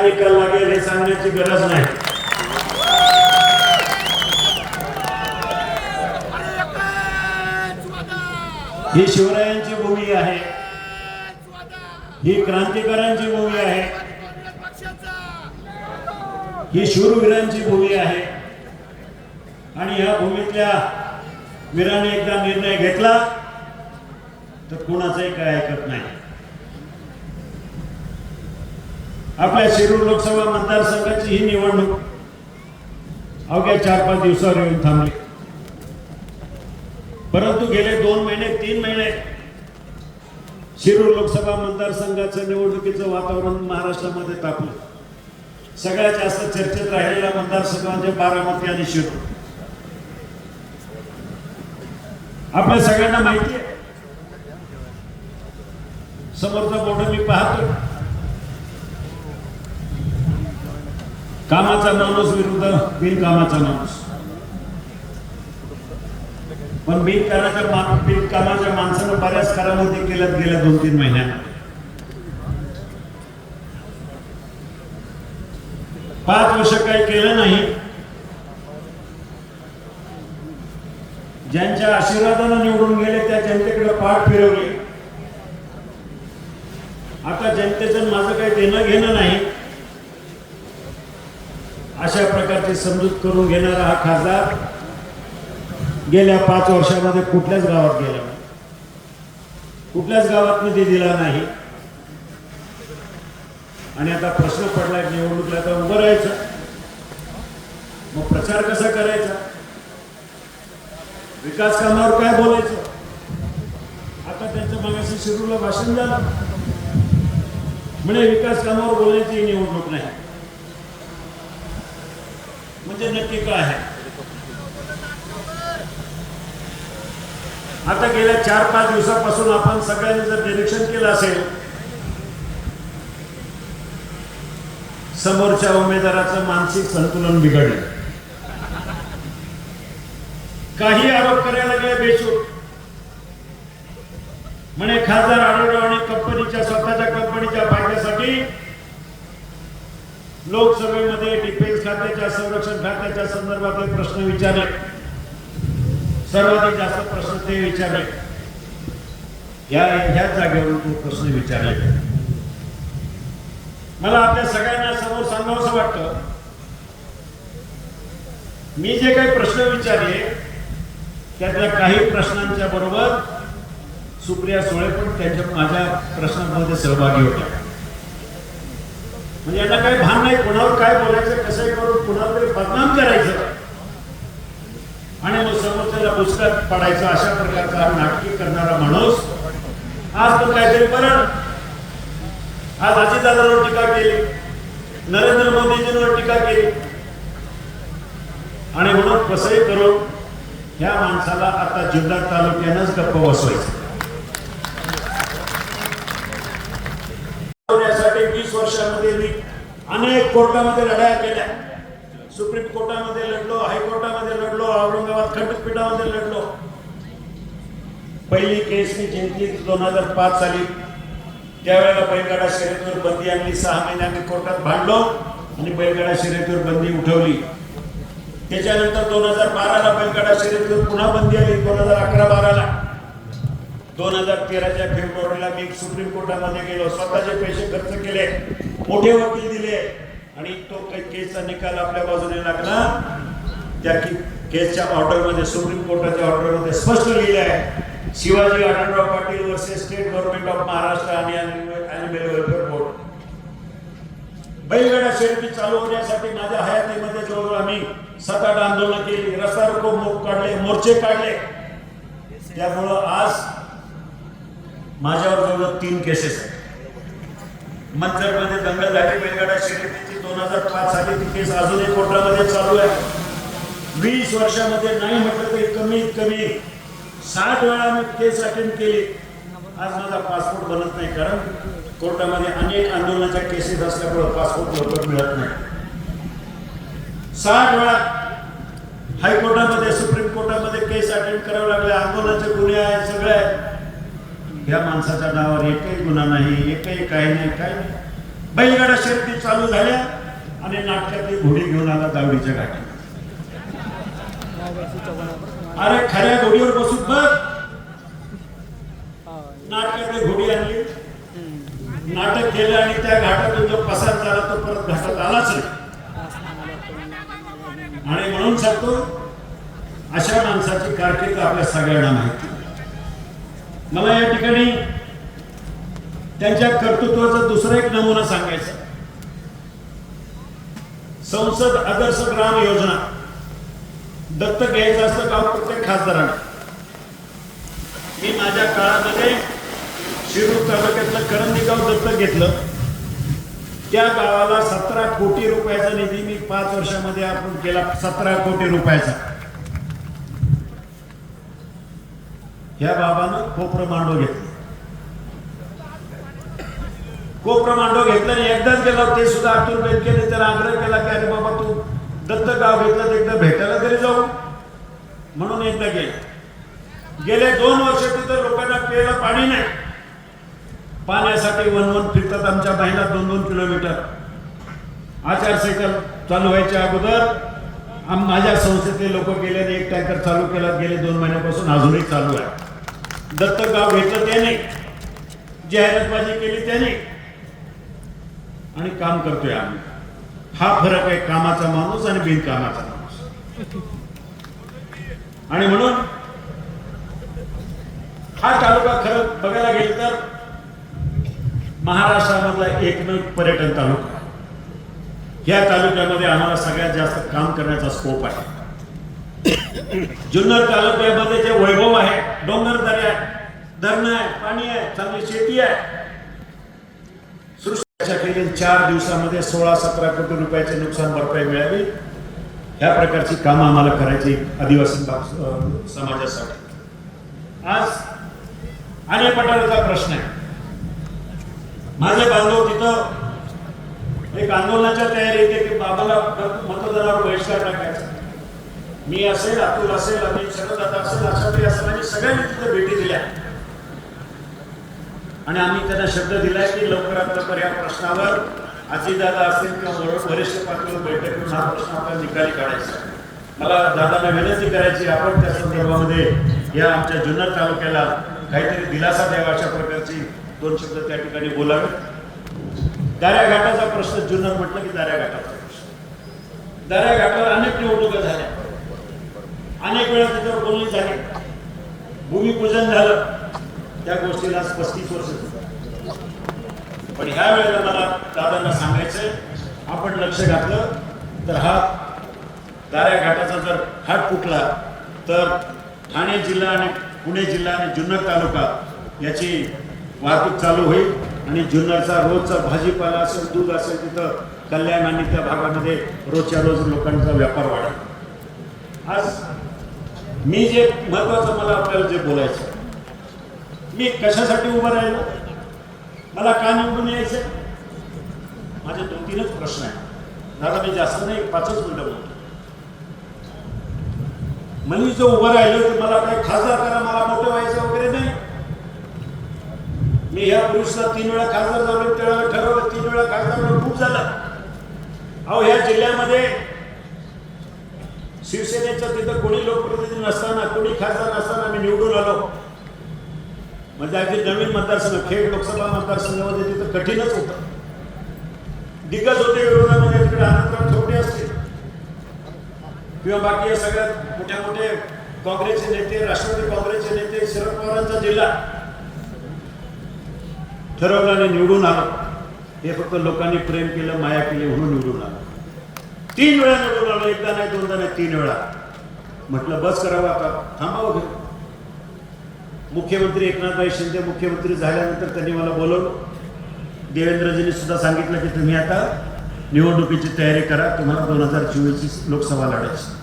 काय निकाल लागेल हे सांगण्याची गरज नाही. ही शिवरायांची भूमी आहे. ही क्रांतिकारांची भूमी आहे. ही शूरवीरांची भूमी आहे. आणि या भूमीतल्या वीराने एकदा निर्णय घेतला तर कोणाचंही काय ऐकत नाही. आपल्या शिरूर लोकसभा मतदारसंघाची ही निवडणूक अवघ्या चार पाच दिवसावर येऊन थांबली. परंतु गेले दोन महिने तीन महिने शिरूर लोकसभा मतदारसंघाचं निवडणुकीचं वातावरण महाराष्ट्रामध्ये तापलं. सगळ्यात जास्त चर्चेत राहिलेला मतदारसंघ म्हणजे बारामती आणि शिरूर. आपल्या सगळ्यांना माहिती आहे. समोरचा बोर्ड मी पाहतो कामाचा माणूस विरुद्ध बिनकामाचा माणूस. पण बिनकामाच्या बिनकामाच्या माणसानं बऱ्याच करामध्ये केल्यात गेल्या दोन तीन महिन्यात. पाच वर्ष काही केलं नाही. ज्यांच्या आशीर्वादानं निवडून गेले त्या जनतेकडे पाठ फिरवली. आता जनतेचं माझं काही देणं घेणं नाही. अशा प्रकारची समजूत करून घेणारा हा खासदार गेल्या पाच वर्षामध्ये कुठल्याच गावात गेला नाही. कुठल्याच गावात निधी दिला नाही. आणि आता प्रश्न पडलाय निवडणुकीला तर उभं राहायचं. मग प्रचार कसा करायचा? विकास कामावर काय बोलायचं? आता त्यांचं मागाशी शिरूरला भाषण झालं. म्हणे विकास कामावर बोलायची निवडणूक नाही. मुद्दे नक्की काय आहे? आता गेल्या चार पाच दिवसापासून आपण सगळ्यांनी जर निरीक्षण केलं असेल समोरच्या उमेदवाराचं मानसिक संतुलन बिघडलं. काही आरोप करायला गेले बेशूट म्हणे खासदार आढळराव आणि कंपनीच्या स्वतःच्या कंपनीच्या फायद्यासाठी लोकसभेमध्ये संरक्षण खात्याच्या संदर्भातले प्रश्न विचारले. सर्वाधिक जास्त प्रश्न ते विचारले. या ह्या जागेवरून तो प्रश्न विचारले. मला आपल्या सगळ्यांना समोर सांगावंसं वाटतं. मी जे काही प्रश्न विचारले त्यातल्या काही प्रश्नांच्या बरोबर सुप्रिया सुळे पण त्यांच्या माझ्या प्रश्नांमध्ये सहभागी होत्या. म्हणजे यांना काही भान नाही कोणावर काय बोलायचं कसं करून कुणावर तरी बदनाम करायचं. आणि मग समोरच्याला पुस्तक पडायचं अशा प्रकारचा नाटकी करणारा माणूस आज पण काहीतरी बरं आज अजितदादांवर टीका केली नरेंद्र मोदीजींवर टीका केली. आणि म्हणून कसंही करून ह्या माणसाला आता जिल्हा तालुक्यानंच गप्प बसवायचं होण्यासाठी वीस वर्षामध्ये मी अनेक कोर्टामध्ये लढाया केल्या सुप्रीम कोर्टामध्ये लढलो हायकोर्टामध्ये लढलो औरंगाबाद खंडपीठामध्ये लढलो. पहिली केस मी जिंकली दोन हजार पाच साली. त्यावेळेला बैलगाडा शर्यतीवर बंदी आणली. सहा महिने आम्ही कोर्टात भांडलो आणि बैलगाडा शर्यतीवर बंदी उठवली. त्याच्यानंतर दोन हजार बाराला बैलगाडा शर्यतीवर पुन्हा बंदी आली दोन हजार अकरा बाराला. दोन हजार तेराच्या फेब्रुवारीला मी सुप्रीम कोर्टामध्ये गेलो. स्वतःचे पैसे खर्च केले मोठे वकील दिले. आणि तो काही केसचा निकाल आपल्या बाजूने लागला. त्या की केसच्या ऑर्डरमध्ये सुप्रीम कोर्टाच्या ऑर्डरमध्ये स्पष्ट लिहिलं आहे Shivaji Adhalrao Patil versus state government of Maharashtra आणि अॅनिमल वेलफेअर बोर्ड. बैलगाडा शर्यती चालू होण्यासाठी माझ्या हयातीमध्ये जवळजवळ आम्ही सात आठ केली. रस्ता रोको काढले मोर्चे काढले. त्यामुळं आज माझ्यावर जवळ तीन केसेस आहेत. मंचरमध्ये दंगल झाली बेलगाडा शिरेची दोन हजार पाच साली ती केस अजूनही कोर्टामध्ये चालू आहे. वीस वर्षामध्ये नाही म्हटलं तरी कमीत कमी सात वेळा मी केस अटेंड केली. आज माझा पासपोर्ट बनत नाही कारण कोर्टामध्ये अनेक आंदोलनाच्या केसेस असल्यामुळे पासपोर्ट लवकर मिळत नाही. साठ वेळा हायकोर्टामध्ये सुप्रीम कोर्टामध्ये केस अटेंड करावं लागले. आंदोलनाचे गुन्हे आहेत सगळे आहेत. या माणसाच्या नावावर एकही गुन्हा नाही एकही काही नाही काही नाही. बैलगाडा शेती चालू झाल्या आणि नाटकातली घोडी घेऊन आला दावडीच्या घाटी अरे खऱ्या घोडीवर बसून बघ. नाटकातली घोडी आणली. नाटक केलं आणि त्या घाटातून जो पसार झाला तो परत घाटात आलाच नाही. आणि म्हणून सांगतो अशा माणसाची कारकीर्द आपल्या सगळ्यांना माहिती मला या ठिकाणी त्यांच्या कर्तृत्वाचा दुसरा एक नमुना सांगायचा. संसद आदर्श ग्राम योजना. दत्तक घ्यायचं असतं गाव हो? प्रत्येक खासदारांना. मी माझ्या काळामध्ये शिरूर तालुक्यातलं करंदी गाव दत्तक घेतलं. त्या गावाला सतरा कोटी रुपयाचा निधी मी पाच वर्षामध्ये आपण केला. सतरा कोटी रुपयाचा. ह्या बाबानं कोप्रमांडो घेतलं. कोप्रमांडो घेतलं आणि एकदाच गेला ते सुद्धा अतुल केले त्याला आग्रह केला की अरे बाबा तू दत्त गाव घेतलं एकदा भेटायला तरी जाऊ. म्हणून एकदा गेले. गेले दोन वर्ष तिथं लोकांना प्यायला पाणी नाही. पाण्यासाठी वन वन फिरतात आमच्या महिला दोन दोन किलोमीटर. आचारसंहिता चालू व्हायच्या अगोदर आम माझ्या संस्थेतले लोक गेले एक टँकर चालू केला गेले दोन महिन्यापासून अजूनही चालू आहे. दत्तक गाव घेतलं त्याने जाहिरातबाजी केली त्याने. आणि काम करतोय आम्ही. हा फरक आहे कामाचा माणूस आणि बिनकामाचा माणूस. आणि म्हणून हा तालुका खरं बघायला गेलं तर महाराष्ट्रामधला एकमेव पर्यटन तालुका. या तालुक्यामध्ये आम्हाला सगळ्यात जास्त काम करण्याचा स्कोप आहे. जुन्नर तालुक्यामध्ये जे वैभव आहे डोंगर दर्या धरण आहे पाणी आहे चांगली शेती आहे. चार दिवसामध्ये सोळा सतरा कोटी रुपयाचे नुकसान भरपाई मिळावी ह्या प्रकारची कामं आम्हाला करायची आदिवासी समाजासाठी. आज आणि पठाराचा प्रश्न आहे. माझे बांधव तिथं एक आंदोलनाच्या तयारी येते की बाबाला मतदानावर बहिष्कार टाकायचा. मी असेल अतुल असेल अमित शरददादा असेल आशाताई असेल आणि सगळ्यांनी तिथे भेटी दिल्या. आणि आम्ही त्यांना शब्द दिलाय की लवकरात लवकर या प्रश्नावर अजितदादा असतील किंवा वरिष्ठ पातळीवर बैठक घेऊन हा प्रश्न आपल्याला निकाली काढायचा. मला दादांना विनंती करायची आपण त्या संदर्भामध्ये या आमच्या जुन्नर तालुक्याला काहीतरी दिलासा द्यावा अशा प्रकारची दोन शब्द त्या ठिकाणी बोलावे दाऱ्या घाटाचा प्रश्न जुन्नर म्हटलं की दाऱ्या घाटाचा प्रश्न. दाऱ्या घाटावर अनेक निवडणुका झाल्या. अनेक वेळा त्याच्यावर बोलली झाली भूमिपूजन झालं त्या गोष्टीला आज पस्तीस वर्ष पण ह्या वेळेला मला दादांना सांगायचंय आपण लक्ष घातलं तर हा दाऱ्या घाटाचा जर हात फुटला तर ठाणे जिल्हा आणि पुणे जिल्हा आणि जुन्नर तालुका याची वाहतूक चालू होईल आणि जुन्नरचा रोजचा भाजीपाला असेल दूध असेल तिथं कल्याण आणि त्या भागामध्ये रोजच्या रोज लोकांचा व्यापार वाढेल. आज मी जे महत्वाचं मला आपल्याला जे बोलायचं मी कशासाठी उभं राहिलो? मला का निवडून यायचं माझे दोन तीनच प्रश्न आहेत. दादा मी जास्त नाही पाचच मिनिटं बोलतो. म्हणजे जो उभं राहिलो तर मला काही खासदार करा मला मोठं व्हायचं वगैरे नाही. मी ह्या पुरुषला तीन वेळा खासदार झालो त्यावेळेला ठरवलं तीन वेळा खासदार खूप झालं. अहो ह्या जिल्ह्यामध्ये शिवसेनेचं तिथं कोणी लोकप्रतिनिधी नसताना कोणी खासदार नसताना मी निवडून आलो. म्हणजे अगदी नवीन मतदारसंघ खेड लोकसभा मतदारसंघामध्ये तिथं कठीणच होतं. दिग्गज होते विरोधामध्ये तिकडे आनंदराव थोपडे असतील. किंवा बाकी या सगळ्यात मोठ्या मोठे काँग्रेसचे नेते राष्ट्रवादी काँग्रेसचे नेते शरद पवारांचा जिल्हा ठरवलं आणि निवडून आलो. हे फक्त लोकांनी प्रेम केलं माया केली म्हणून निवडून आलो. तीन वेळा निवडून आलो एकदा नाही दोनदा नाही तीन वेळा. म्हटलं बस करावं आता. थांबावं घरी. मुख्यमंत्री एकनाथभाई शिंदे मुख्यमंत्री झाल्यानंतर त्यांनी मला बोलवलं. देवेंद्रजींनी सुद्धा सांगितलं की तुम्ही आता निवडणुकीची तयारी करा. तुम्हाला दोन हजार चोवीसची लोकसभा लढायची.